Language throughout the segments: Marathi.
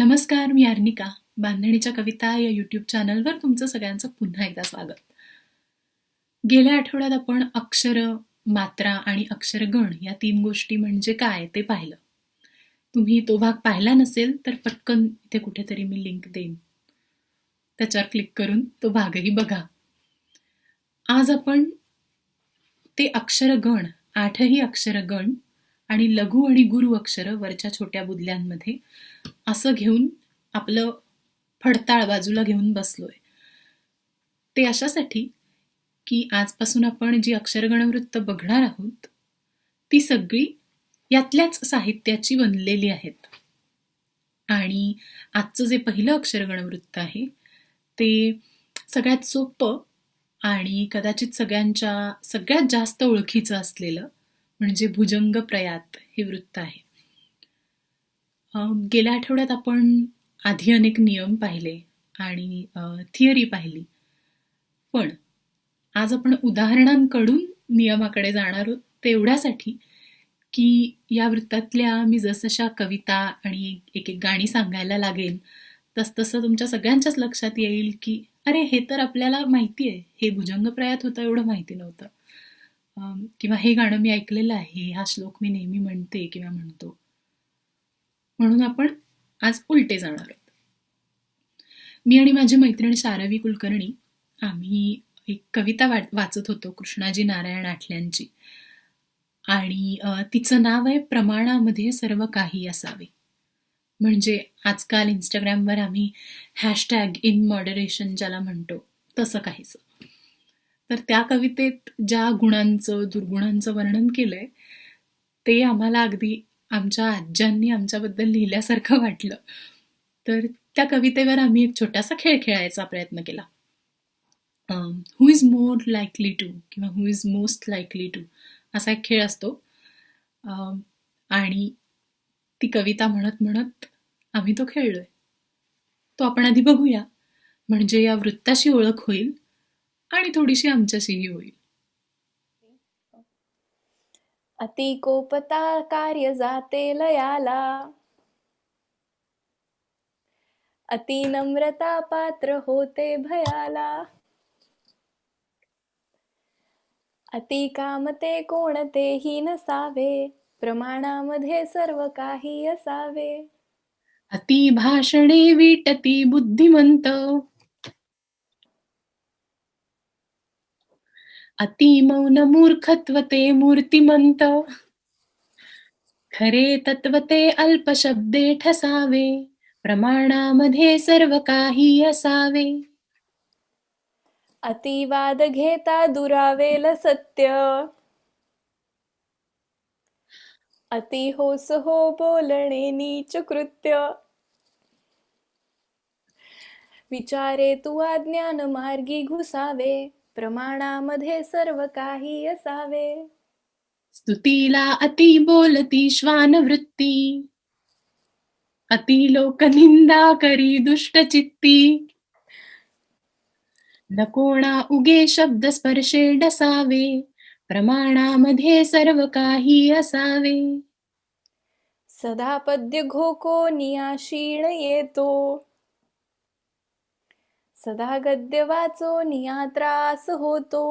नमस्कार मी अर्निका. बांधणीच्या कविता या यूट्यूब चॅनलवर तुमचं सगळ्यांचं पुन्हा एकदा स्वागत. गेल्या आठवड्यात आपण अक्षर मात्रा आणि अक्षरगण या तीन गोष्टी म्हणजे काय ते पाहिलं. तुम्ही तो भाग पाहिला नसेल तर पटकन इथे कुठेतरी मी लिंक देईन. त्याच्यावर क्लिक करून तो भागही बघा. आज आपण ते अक्षरगण आठही अक्षरगण आणि लघु आणि गुरु अक्षर वरच्या छोट्या बुदल्यांमध्ये असं घेऊन आपलं फडताळ बाजूला घेऊन बसलोय. ते अशासाठी की आजपासून आपण जी अक्षरगणवृत्त बघणार आहोत ती सगळी यातल्याच साहित्याची बनलेली आहेत. आणि आजचं जे पहिलं अक्षरगणवृत्त आहे ते सगळ्यात सोपं आणि कदाचित सगळ्यांच्या सगळ्यात जास्त ओळखीचं असलेलं म्हणजे भुजंग प्रयात हे वृत्त आहे. गेल्या आठवड्यात आपण आधी अनेक नियम पाहिले आणि थिअरी पाहिली. पण आज आपण उदाहरणांकडून नियमाकडे जाणार आहोत तेवढ्यासाठी की या वृत्तातल्या मी जसशा कविता आणि एक एक गाणी सांगायला लागेल तसतसं तुमच्या सगळ्यांच्याच लक्षात येईल की अरे हे तर आपल्याला माहिती आहे. हे भुजंग प्रयात होतं एवढं माहिती नव्हतं. किंवा हे गाणं मी ऐकलेलं आहे हा श्लोक मी नेहमी म्हणते किंवा म्हणतो. म्हणून आपण आज उलटे जाणार आहोत. मी आणि माझी मैत्रीण शारवी कुलकर्णी आम्ही एक कविता वा वाचत होतो कृष्णाजी नारायण आठल्यांची. आणि तिचं नाव आहे प्रमाणामध्ये सर्व काही असावे. म्हणजे आजकाल इंस्टाग्रामवर आम्ही हॅशटॅग इन मॉडरेशन ज्याला म्हणतो तसं काहीच तर त्या कवितेत ज्या गुणांचं दुर्गुणांचं वर्णन केलंय ते आम्हाला अगदी आमच्या आज्यांनी आमच्याबद्दल लिहिल्यासारखं वाटलं. तर त्या कवितेवर आम्ही एक छोटासा खेळ खेळायचा प्रयत्न केला. Who is more likely to किंवा who is most likely to असा एक खेळ असतो. आणि ती कविता म्हणत म्हणत आम्ही तो खेळलोय. तो आपण आधी बघूया. म्हणजे या वृत्ताशी ओळख होईल. आणि थोडीशी आमच्याशीही होईल. अति कोपता कार्य जाते लयाला. अति नम्रता पात्र होते भयाला. अति कामते कोणतेही नसावे. प्रमाणामध्ये सर्व काही असावे. अति भाषणे विटती बुद्धिमंत. अति मौन मूर्खत्वते मूर्तिमंत खरे तत्वते अल्पशब्दे ठसावे प्रमाणामध्ये सर्व काही असावे। अतिवाद घेता दुरावेल सत्य। अति होस हो बोलणे नीच कृत्य। विचारे तू अज्ञान मार्गी घुसावे। प्रमाणामध्ये सर्व काही असावे. स्तुतीला अति बोलती श्वान वृत्ती अति लोकनिंदा करी दुष्ट चित्ती न कोणा उगे शब्द स्पर्शे डसावे. प्रमाणामध्ये सर्व काही असावे. सदा पद्य घोको नियाशीण येतो. सदा गद्य वाचो निया त्रास होतो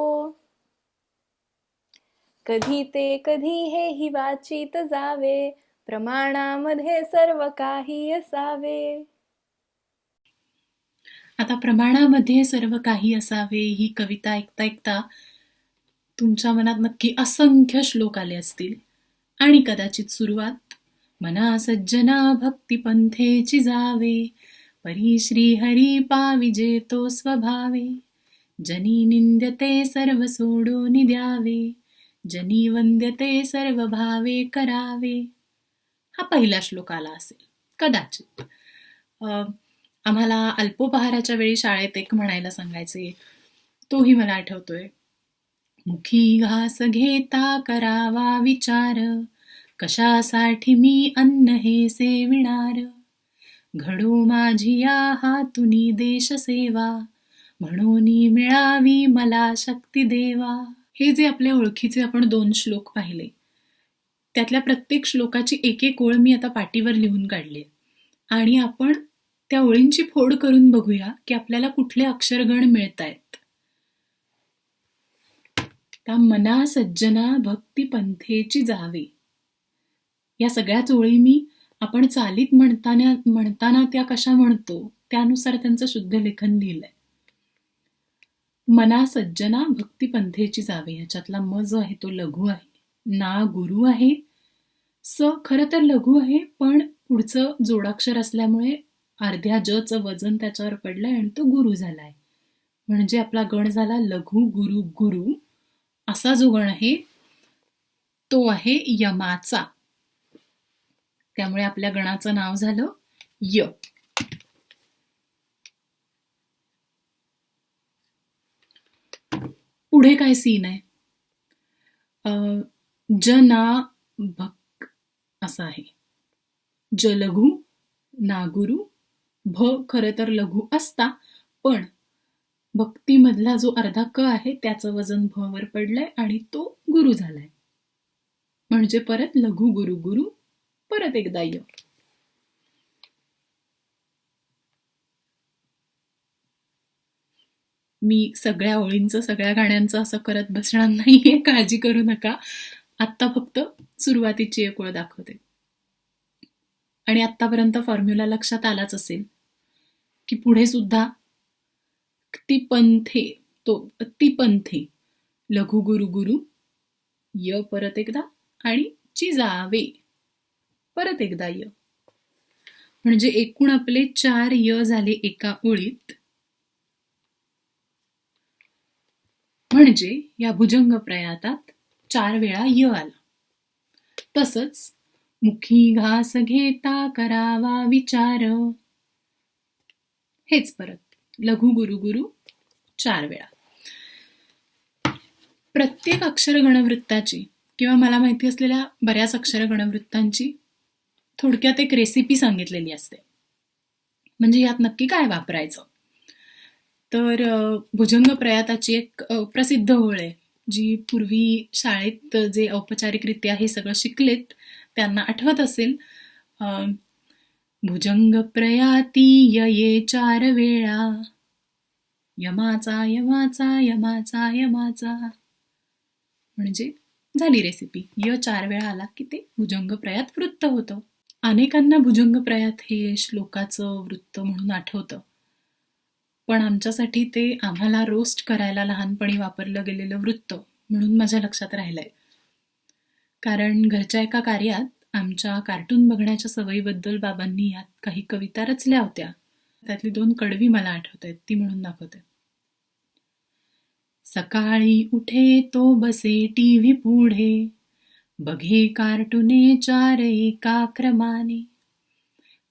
कधी ते कधी हे हि वाचित जावे प्रमाणामध्ये सर्व काही असावे। आता प्रमाणामध्ये सर्व काही असावे ही कविता ऐकता ऐकता तुमच्या मनात नक्की असंख्य श्लोक आले असतील. आणि कदाचित सुरुवात मना सज्जना भक्तिपंथेची जावे परी श्री हरी पाविजे तो स्वभावे. जनी निंद्यते सर्व सोडून द्यावे जनी वंद्यते सर्व भावे करावे. हा पहिला श्लोक आला असेल. कदाचित. आम्हाला अल्पोपहाराच्या वेळी शाळेत एक म्हणायला सांगायचे तोही मला आठवतोय. मुखी घास घेता करावा विचार. कशासाठी मी अन्न हे सेविणार? घडो माझी या हातुनी देश सेवा म्हणून मिळावी मला शक्ती देवा. हे जे आपल्या ओळखीचे आपण दोन श्लोक पाहिले त्यातल्या प्रत्येक श्लोकाची एक एक ओळ मी आता पाटीवर लिहून काढली आणि आपण त्या ओळींची फोड करून बघूया की आपल्याला कुठले अक्षरगण मिळत आहेत त्या मना सज्जना भक्ती पंथेची जावे. या सगळ्याच ओळी मी आपण चालीत म्हणताना म्हणताना त्या कशा म्हणतो त्यानुसार त्यांचं शुद्ध लेखन लिहिलंय. मना सज्जना भक्तिपंथेची जावे. ह्याच्यातला म जो आहे तो लघु आहे. ना गुरु आहे. स खरं तर लघु आहे पण पुढचं जोडाक्षर असल्यामुळे अर्ध्या जचं वजन त्याच्यावर पडलंय आणि तो गुरु झालाय. म्हणजे आपला गण झाला लघु गुरु गुरु. असा जो गण आहे तो आहे यमाचा. त्यामुळे आपल्या गणाचं नाव झालं य. पुढे काय सीन आहे? अं, जना भक असं आहे. ज लघु नागुरु भ खरं तर लघु असता पण भक्तीमधला जो अर्धा क आहे त्याचं वजन भ वर पडलंय आणि तो गुरु झालाय. म्हणजे परत लघु गुरु गुरु परत एकदा य मी सगळ्या ओळींचं सगळ्या गाण्यांचं असं करत बसणार नाहीये काळजी करू नका. आत्ता फक्त सुरुवातीची एक ओळ दाखवते. आणि आत्तापर्यंत फॉर्म्युला लक्षात आलाच असेल की पुढे सुद्धा ती पंथे तो ती पंथे लघु गुरु गुरु य परत एकदा आणि ची जावे परत एकदा य. म्हणजे एकूण आपले चार य झाले एका ओळीत. म्हणजे या भुजंग प्रयातात चार वेळा य आला. तसंच मुखी घास घेता करावा विचार. हेच परत. लघु गुरु गुरु चार वेळा. प्रत्येक अक्षर गणवृत्ताची किंवा मला माहिती असलेल्या बऱ्याच अक्षर गणवृत्तांची थोडक्यात एक रेसिपी सांगितलेली असते. म्हणजे यात नक्की काय वापरायचं? तर भुजंग प्रयाताची एक प्रसिद्ध ओळ आहे जी पूर्वी शाळेत जे औपचारिकरित्या हे सगळं शिकलेत त्यांना आठवत असेल. भुजंग प्रयाती यये चार वेळा यमाचा यमाचा यमाचा यमाचा. म्हणजे झाली रेसिपी य चार वेळा आला की ते भुजंग प्रयात वृत्त होतं. अनेकांना भुजंगप्रयात हे श्लोकाचं वृत्त म्हणून आठवतं. पण आमच्यासाठी ते आम्हाला रोस्ट करायला लहानपणी वापरलं गेलेलं वृत्त म्हणून माझ्या लक्षात राहिलंय. कारण घरच्या एका कार्यात आमच्या कार्टून बघण्याच्या सवयीबद्दल बाबांनी यात काही कविता रचल्या होत्या. त्यातली दोन कडवी मला आठवत आहेत ती म्हणून दाखवते. सकाळी उठे तो बसे टीव्ही पुढे. बघे कार्टुने चार एका क्रमाने?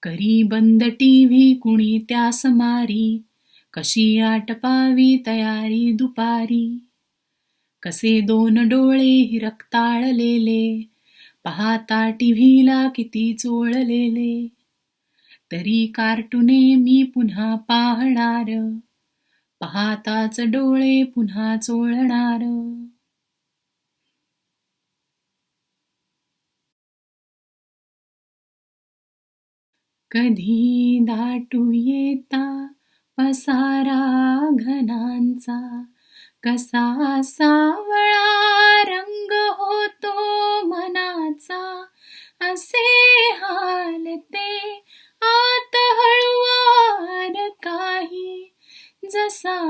करी बंद टीव्ही कुणी त्यास मारी? कशी आटपावी तयारी दुपारी? कसे दोन डोळे रक्ताळलेले पाहता टीव्हीला किती चोळलेले? तरी कार्टुने मी पुन्हा पाहणार. पाहताच डोळे पुन्हा चोळणार. कधी दाटू येता पसारा घनांचा? कसा सावळा रंग होतो मनाचा? असे हालते आत हळुवार काही. जसा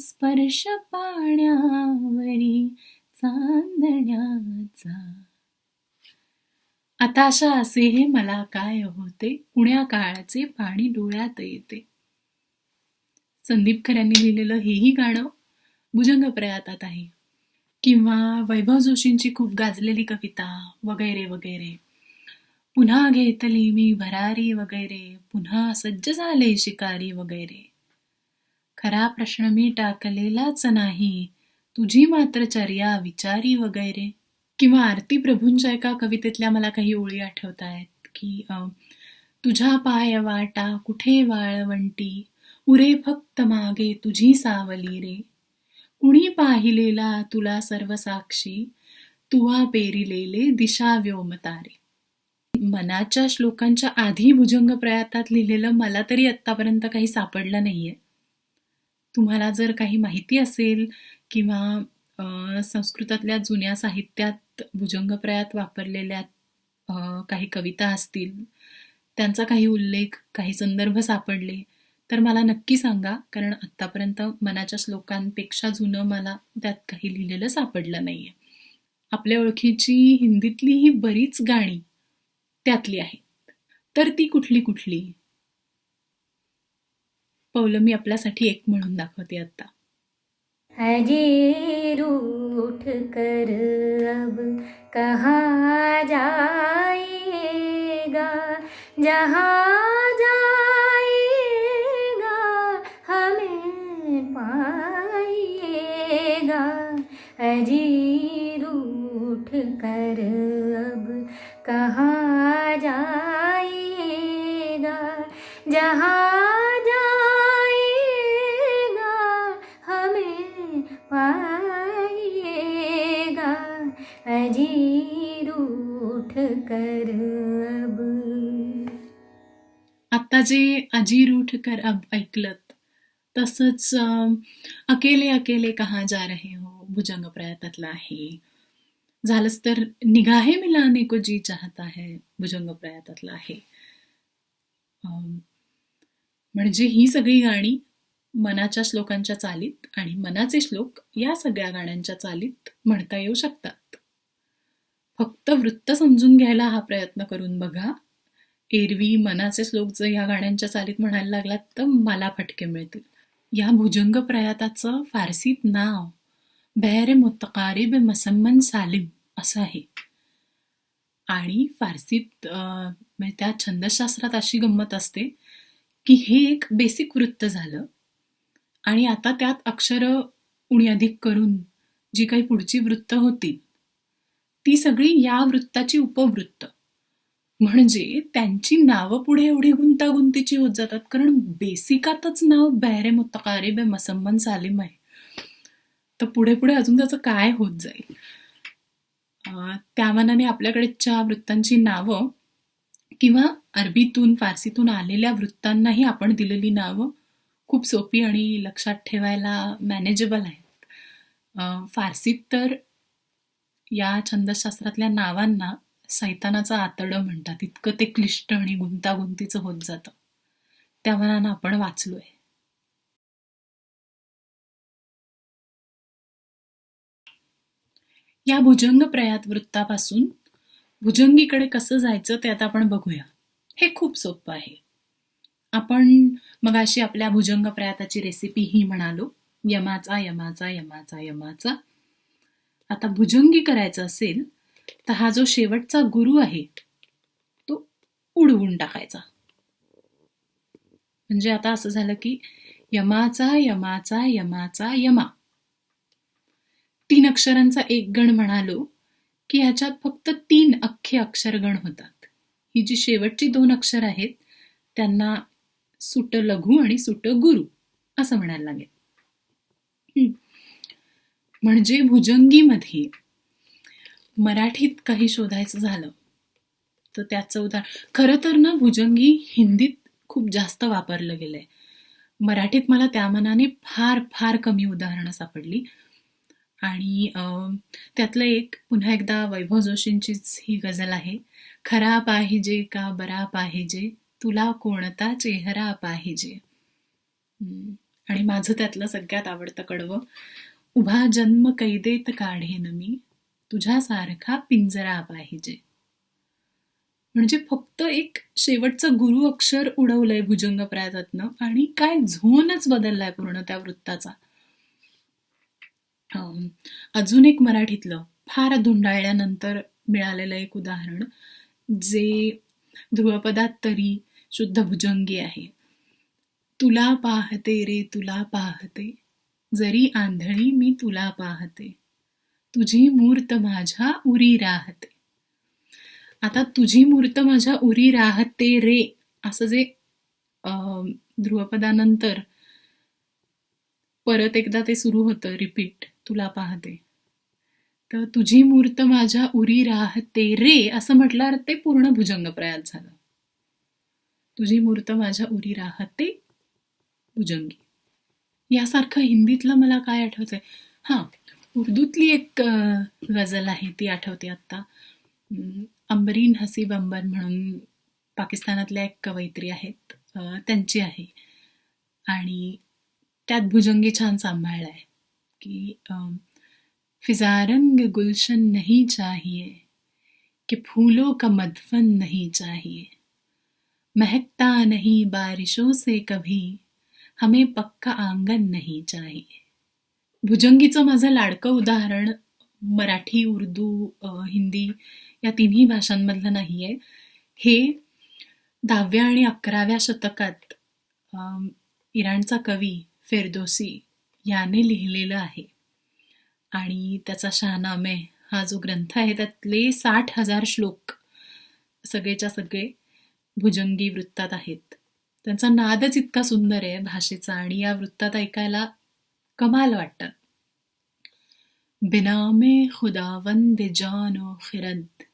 स्पर्श पाण्यावरी चांदण्याचा. आताशा असे हे मला काय होते? पुण्या काळाचे पाणी डोळ्यात येते. संदीप खऱ्यांनी लिहिलेलं हेही गाणं भुजंग प्रयातात आहे. किंवा वैभव जोशींची खूप गाजलेली कविता वगैरे वगैरे. पुन्हा घेतली मी भरारी वगैरे पुन्हा सज्ज झाले शिकारी वगैरे. खरा प्रश्न मी टाकलेलाच नाही तुझी मात्र चर्या विचारी वगैरे. किंवा आरती प्रभूंच्या एका कवितेतल्या मला काही ओळी आठवत आहेत की अं, तुझ्या पाय वाटा कुठे वाळवंटी? उरे फक्त मागे तुझी सावली रे. कुणी पाहिलेला तुला सर्व साक्षी तुवा पेरिलेले दिशा व्योमतारे. मनाच्या श्लोकांच्या आधी भुजंग प्रयातात लिहिलेलं मला तरी आत्तापर्यंत काही सापडलं नाहीये. तुम्हाला जर काही माहिती असेल किंवा संस्कृतातल्या जुन्या साहित्यात भुजंगप्रयात वापरलेल्या काही कविता असतील त्यांचा काही उल्लेख काही संदर्भ सापडले तर मला नक्की सांगा कारण आत्तापर्यंत मनाच्या श्लोकांपेक्षा जुनं मला त्यात काही लिहिलेलं सापडलं नाहीये. आपल्या ओळखीची हिंदीतली ही बरीच गाणी त्यातली आहेत. तर ती कुठली कुठली? पौलं मी आपल्यासाठी एक म्हणून दाखवते आता अजीर उठ कर अब कहाँ जाएगा जहाँ जाएगा हमें पाएगा। अजी रूठ कर अब कहाँ आता जे अजीर रूठकर अब ऐकलत तसंच अकेले अकेले कहाँ जा रहे हो? भुजंग प्रयातातला आहे. झालंच तर निगाहे मिलाने को जी चाहता है भुजंग प्रयातातला आहे. म्हणजे ही सगळी गाणी मनाच्या श्लोकांच्या चालीत आणि मनाचे श्लोक या सगळ्या गाण्यांच्या चालीत म्हणता येऊ शकतात. फक्त वृत्त समजून घ्यायला हा प्रयत्न करून बघा. एरवी मनाचे श्लोक जर या गाण्यांच्या चालीत म्हणायला लागलात तर मला फटके मिळतील. या भुजंग प्रयाताचं फारसीत नाव बहर मुतकारिब मसम्मन सालिम असं आहे. आणि फारसीत म्हणजे त्या छंदशास्त्रात अशी गंमत असते की हे एक बेसिक वृत्त झालं आणि आता त्यात अक्षरं उणी अधिक करून जी काही पुढची वृत्त होती ती सगळी या वृत्ताची उपवृत्त. म्हणजे त्यांची नावं पुढे एवढी गुंतागुंतीची होत जातात. कारण बेसिकातच नाव बहरे बे मसम्मन सालिम आहे. तर पुढे पुढे अजून त्याचं काय होत जाईल? त्या मानाने आपल्याकडच्या वृत्तांची नावं किंवा अरबीतून फारसीतून आलेल्या वृत्तांनाही आपण दिलेली नावं खूप सोपी आणि लक्षात ठेवायला मॅनेजेबल आहेत. फारसीत तर या छंदशास्त्रातल्या नावांना सैतानाचं आतडं म्हणतात. इतकं ते क्लिष्ट आणि गुंतागुंतीचं होत जातं. त्या मनानं आपण वाचलोय. या भुजंग प्रयात वृत्तापासून भुजंगीकडे कसं जायचं ते आता आपण बघूया. हे खूप सोपं आहे. आपण मगाशी आपल्या भुजंग प्रयाताची रेसिपी ही म्हणालो. यमाचा यमाचा यमाचा यमाचा. आता भुजंगी करायचं असेल तर हा जो शेवटचा गुरु आहे तो उडवून टाकायचा. म्हणजे आता असं झालं की यमाचा यमाचा यमाचा यमा. तीन अक्षरांचा एक गण म्हणालो की ह्याच्यात फक्त तीन अख्खे अक्षरगण होतात. ही जी शेवटची दोन अक्षर आहेत त्यांना सुट लघु आणि सुट गुरु असं म्हणायला लागेल. म्हणजे भुजंगीमध्ये मराठीत काही शोधायचं झालं तर त्याचं उदाहरण खरं तर ना भुजंगी हिंदीत खूप जास्त वापरलं गेलंय. मराठीत मला त्या मनाने फार फार कमी उदाहरणं सापडली. आणि त्यातलं एक पुन्हा एकदा वैभव जोशींचीच ही गझल आहे खरा पाहिजे का बरा पाहिजे? तुला कोणता चेहरा पाहिजे? आणि माझं त्यातलं सगळ्यात आवडतं कडवं उभा जन्म कैदेत काढेन मी तुझ्यासारखा पिंजरा पाहिजे. म्हणजे फक्त एक शेवटचं गुरु अक्षर उडवलंय भुजंग प्रयातातनं आणि काय झोनच बदललाय पूर्ण त्या वृत्ताचा. अं, अजून एक मराठीतलं फार धुंडाळल्यानंतर मिळालेलं एक उदाहरण जे ध्रुवपदात तरी शुद्ध भुजंगी आहे. तुला पाहते रे तुला पाहते. जरी आंधळी मी तुला पाहते. तुझी मूर्त माझ्या उरी राहते. आता तुझी मूर्त माझ्या उरी राहते रे असं जे ध्रुवपदानंतर परत एकदा ते सुरू होतं रिपीट तुला पाहते. तर तुझी मूर्त माझ्या उरी राहते रे असं म्हटल्यावर ते पूर्ण भुजंग प्रयात झालं. तुझी मूर्त माझ्या उरी राहते भुजंगी. यासारखं हिंदीतलं मला काय आठवतंय? हां. उर्दूतली एक गझल आहे ती आठवते आत्ता. अंबरीन हसीब अंबर म्हणून पाकिस्तानातल्या एक कवयित्री आहेत. त्यांची आहे. आणि त्यात भुजंगी छान सांभाळला आहे. की फिजारंग गुलशन नहीं चाहिए कि फूलों का मदफन नहीं चाहिए। महकता नहीं बारिशों से कभी हमें पक्का आंगन नहीं चाहिए। भुजंगीचं माझं लाडकं उदाहरण मराठी उर्दू हिंदी या तिन्ही भाषांमधलं नाही आहे हे दहाव्या आणि अकराव्या शतकात इराणचा कवी फेरदोसी याने लिहिलेलं आहे. आणि त्याचा शहानामे हा जो ग्रंथ आहे त्यातले साठ हजार श्लोक सगळेच्या सगळे भुजंगी वृत्तात आहेत. त्यांचा नादच इतका सुंदर आहे भाषेचा आणि या वृत्तात ऐकायला कमाल به نام خداوند جان و خرد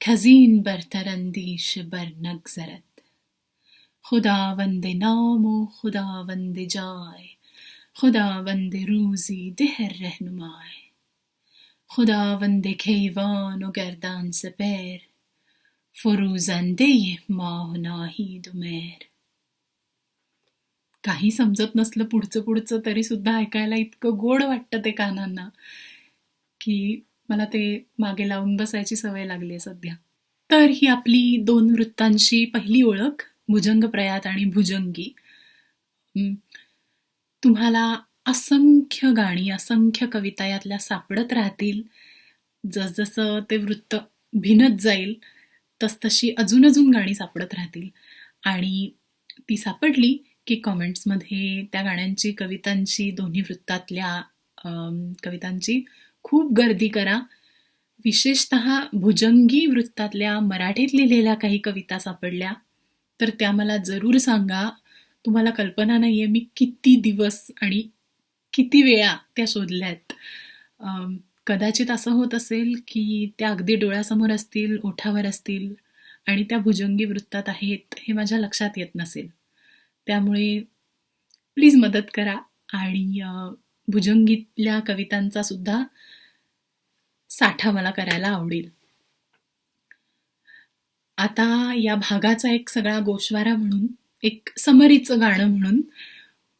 کزین برتر اندیشه بر نگذرد. خداوند نام و خداوند جای خداوند روزی ده رهنمای. خداوند کیوان و گردان سپر فروزنده ماه و ناهید و مهر. काही समजत नसलं पुढचं पुढचं तरी सुद्धा ऐकायला इतकं गोड वाटतं ते कानांना की मला ते मागे लावून बसायची सवय लागली आहे सध्या. तर ही आपली दोन वृत्तांची पहिली ओळख भुजंग प्रयात आणि भुजंगी. तुम्हाला असंख्य गाणी असंख्य कविता यातल्या सापडत राहतील. जसजसं ते वृत्त भिनत जाईल तसतशी अजून अजून गाणी सापडत राहतील. आणि ती सापडली की कॉमेंट्समध्ये त्या गाण्यांची कवितांची दोन्ही वृत्तातल्या कवितांची खूप गर्दी करा. विशेषत भुजंगी वृत्तातल्या मराठीत लिहिलेल्या काही कविता सापडल्या तर त्या मला जरूर सांगा. तुम्हाला कल्पना नाही आहे मी किती दिवस आणि किती वेळा त्या शोधल्यात आहेत. कदाचित असं होत असेल की त्या अगदी डोळ्यासमोर असतील ओठावर असतील आणि त्या भुजंगी वृत्तात आहेत हे माझ्या लक्षात येत नसेल. त्यामुळे प्लीज मदत करा. आणि भुजंगीतल्या कवितांचा सुद्धा साठा मला करायला आवडेल. आता या भागाचा एक सगळा गोशवारा म्हणून एक समरीचं गाणं म्हणून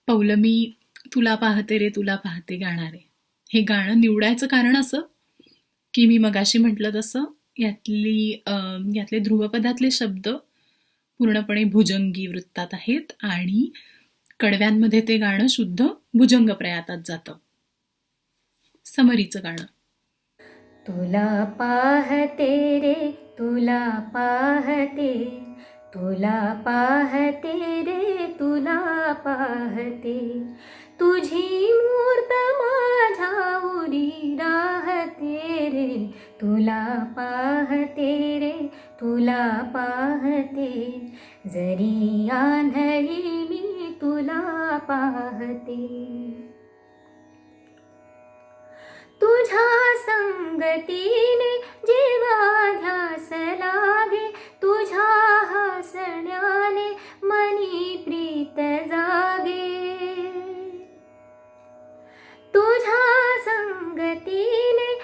पौलमी तुला पाहते रे तुला पाहते गाणारे. हे गाणं निवडायचं कारण असं की मी मगाशी म्हटलं तसं यातली अं, यातले ध्रुवपदातले शब्द पूर्णपणे भुजंगी वृत्तात आहेत आणि कडव्यांमध्ये ते गाणं शुद्ध भुजंग प्रयातात जातं. समरीचं गाणं. तुला पाहते रे तुला पाहते तुला पाहते रे तुला पाहते. तुझी मूर्त माझ्या उरी राहते रे तुला पाहते रे तुला जरी आंधळी मी तुला पाहते. तुझ्या संगतीने जीवा ध्यास लागे तुझ्या हसण्याने मनी प्रीत जागे. तुझ्या संगतीने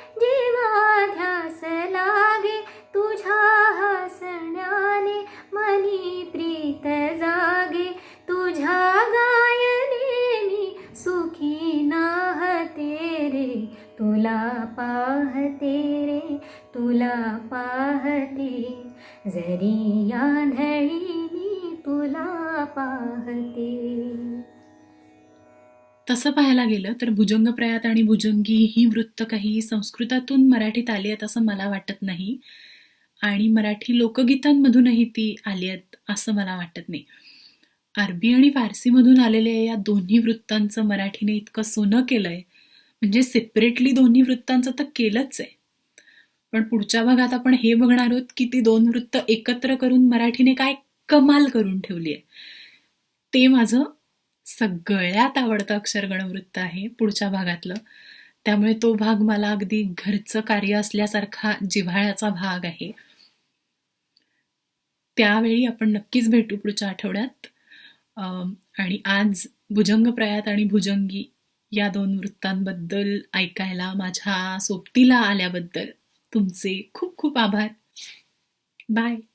जरी आंधळी मी तुला पाहते. तसं पाहायला गेलं तर भुजंग प्रयात आणि भुजंगी ही वृत्त काही संस्कृतातून मराठीत आली आहेत असं मला वाटत नाही. आणि मराठी लोकगीतांमधूनही ती आली आहेत असं मला वाटत नाही. अरबी आणि फारसीमधून आलेल्या या दोन्ही वृत्तांचं मराठीने इतकं सोनं केलंय. म्हणजे सेपरेटली दोन्ही वृत्तांचं तर केलंच आहे. पण पुढच्या भागात आपण हे बघणार आहोत की ती दोन वृत्त एकत्र करून मराठीने काय कमाल करून ठेवली आहे. ते माझं सगळ्यात आवडतं अक्षरगण वृत्त आहे पुढच्या भागातलं. त्यामुळे तो भाग मला अगदी घरचं कार्य असल्यासारखा जिव्हाळ्याचा भाग आहे. त्यावेळी आपण नक्कीच भेटू पुढच्या आठवड्यात. आणि आज भुजंग प्रयात आणि भुजंगी या दोन वृत्तांबद्दल ऐकायला माझ्या सोबतीला आल्याबद्दल तुमचे खूप खूप आभार. बाय